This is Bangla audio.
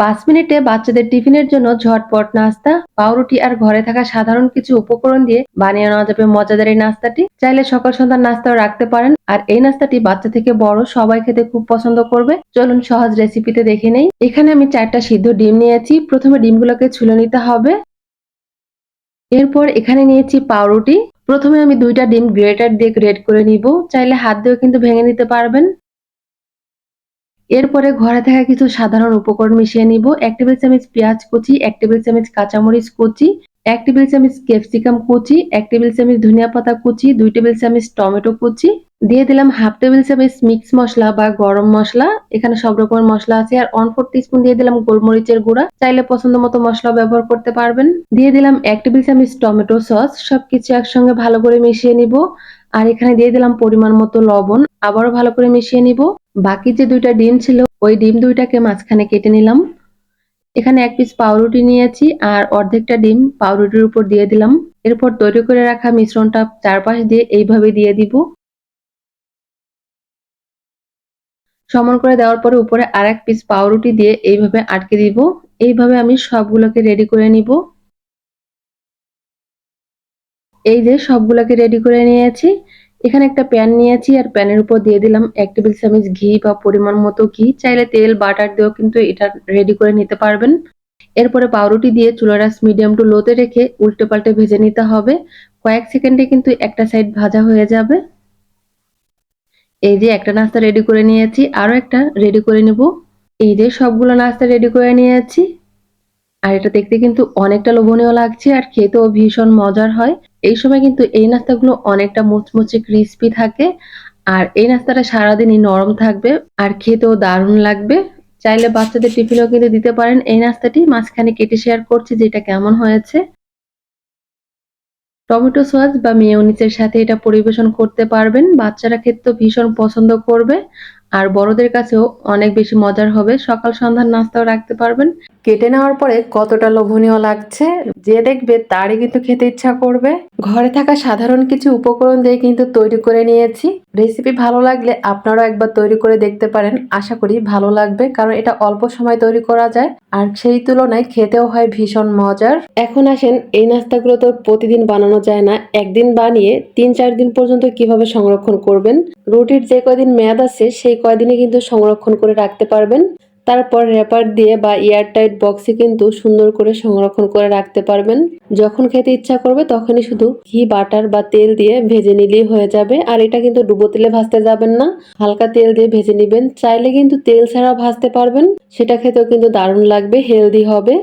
পাঁচ মিনিটে বাচ্চাদের টিফিনের জন্য ঝটপট নাস্তা, পাউরুটি আর ঘরে থাকা সাধারণ কিছু উপকরণ দিয়ে বানিয়ে নেওয়া যাবে মজাদার এই নাস্তাটি। চাইলে সকাল সন্ধ্যার নাস্তাও রাখতে পারেন। আর এই নাস্তাটি বাচ্চা থেকে বড়, সবাই খেতে খুব পছন্দ করবে। চলুন সহজ রেসিপিতে দেখে নেই। এখানে আমি চারটা সিদ্ধ ডিম নিয়েছি। প্রথমে ডিমগুলোকে ছুলে নিতে হবে। এরপর এখানে নিয়েছি পাউরুটি। প্রথমে আমি দুইটা ডিম গ্রেটার দিয়ে গ্রেট করে নিব। চাইলে হাত দিয়েও কিন্তু ভেঙে নিতে পারবেন। এরপরে ঘরে থাকা কিছু সাধারণ উপকরণ মিশিয়ে নিব। এক টেবিল চামচ পেঁয়াজ কুচি, এক টেবিল চামচ কাঁচামরিচ কুচি, এক টেবিল চামচ ক্যাপসিকাম কুচি, এক টেবিল চামচ ধনিয়া পাতা কুচি, দুই টেবিল চামচ টমেটো কুচি। দিয়ে দিলাম হাফ টেবিল চামচ মিক্স মশলা বা গরম মশলা। এখানে সব রকমের মশলা আছে। আর ওয়ান ফোর স্পুন দিয়ে দিলাম গোলমরিচের গুঁড়া। চাইলে পছন্দ মতো মশলা ব্যবহার করতে পারবেন। দিয়ে দিলাম এক টেবিল চামচ টমেটো সস। সবকিছু একসঙ্গে ভালো করে মিশিয়ে নিব। আর এখানে দিয়ে দিলাম পরিমাণ মতো লবণ। আবারও ভালো করে মিশিয়ে নিব। বাকি যে দুইটা ডিম ছিল, ওই ডিম দুইটাকে মাঝখানে কেটে নিলাম। এখানে এক পিস পাউরুটি নিয়েছি আর অর্ধেকটা ডিম পাউরুটির উপর দিয়ে দিলাম। এরপর তৈরি করে রাখা মিশ্রণটা চারপাশ দিয়ে এইভাবে দিয়ে দিব। সমান করে দেওয়ার পরে উপরে আর এক পিস পাউরুটি দিয়ে এইভাবে আটকে দিব। এইভাবে আমি সবগুলোকে রেডি করে নিব। এই যে সবগুলোকে রেডি করে নিয়েছি। এখানে একটা প্যান নিয়েছি আর প্যানের উপর দিয়ে দিলাম এক টেবিল চামচ ঘি বা পরিমাণ মতো ঘি। চাইলে তেল বাটার দিয়েও কিন্তু এটা রেডি করে নিতে পারবেন। এরপরে পাউরুটি দিয়ে চুলারাস মিডিয়াম টু লোতে রেখে উল্টে পাল্টে ভেজে নিতে হবে। কয়েক সেকেন্ডে কিন্তু একটা সাইড ভাজা হয়ে যাবে। এই যে একটা নাস্তা রেডি করে নিয়েছি। আরও একটা রেডি করে নেব। এই যে সবগুলো নাস্তা রেডি করে নিয়েছি। আর এটা দেখতে কিন্তু অনেকটা লোভনীয় লাগছে আর খেতেও ভীষণ মজার হয়। এই সময় কিন্তু এই নাস্তাগুলো অনেকটা মুচমুচে ক্রিস্পি থাকে আর এই নাস্তাটা সারাদিনই নরম থাকবে আর খেতেও দারুণ লাগবে। চাইলে বাচ্চাদের টিফিনেও কিন্তু দিতে পারেন এই নাস্তাটি। মাঝখানে কেটে শেয়ার করছি যে এটা কেমন হয়েছে। টমেটো সস বা মেয়োনিজের সাথে এটা পরিবেশন করতে পারবেন। বাচ্চারা খেতে ভীষণ পছন্দ করবে আর বড়দের কাছেও অনেক বেশি মজার হবে। সকাল সন্ধ্যার নাস্তাও রাখতে পারবেন। কেটে নেওয়ার পরে কতটা লোভনীয় লাগছে, যে দেখবে তারই কিন্তু খেতে ইচ্ছা করবে। ঘরে থাকা সাধারণ কিছু উপকরণ দিয়ে কিন্তু তৈরি করে নিয়েছি। রেসিপি ভালো লাগলে আপনারাও একবার তৈরি করে দেখতে পারেন। আশা করি ভালো লাগবে, কারণ এটা অল্প সময় তৈরি করা যায়, আর সেই তুলনায় খেতেও হয় ভীষণ মজার। এখন আসেন, এই নাস্তাগুলো তো প্রতিদিন বানানো যায় না। একদিন বানিয়ে তিন চার দিন পর্যন্ত কীভাবে সংরক্ষণ করবেন? রুটির যে কয়দিন মেয়াদ আছে, সেই কয়দিনে কিন্তু সংরক্ষণ করে রাখতে পারবেন। তারপর র্যাপার দিয়ে বা এয়ারটাইট বক্সে কিন্তু সুন্দর করে সংরক্ষণ করে রাখতে পারবেন। যখন খেতে ইচ্ছা করবে তখনই শুধু ঘি, বাটার বা তেল দিয়ে ভেজে নিলেই হয়ে যাবে। আর এটা কিন্তু ডুবো তেলে ভাজতে যাবেন না। হালকা তেল দিয়ে ভেজে নেবেন। চাইলে কিন্তু তেল ছাড়া ভাজতে পারবেন। সেটা খেতেও কিন্তু দারুণ লাগবে হেলদি হবে।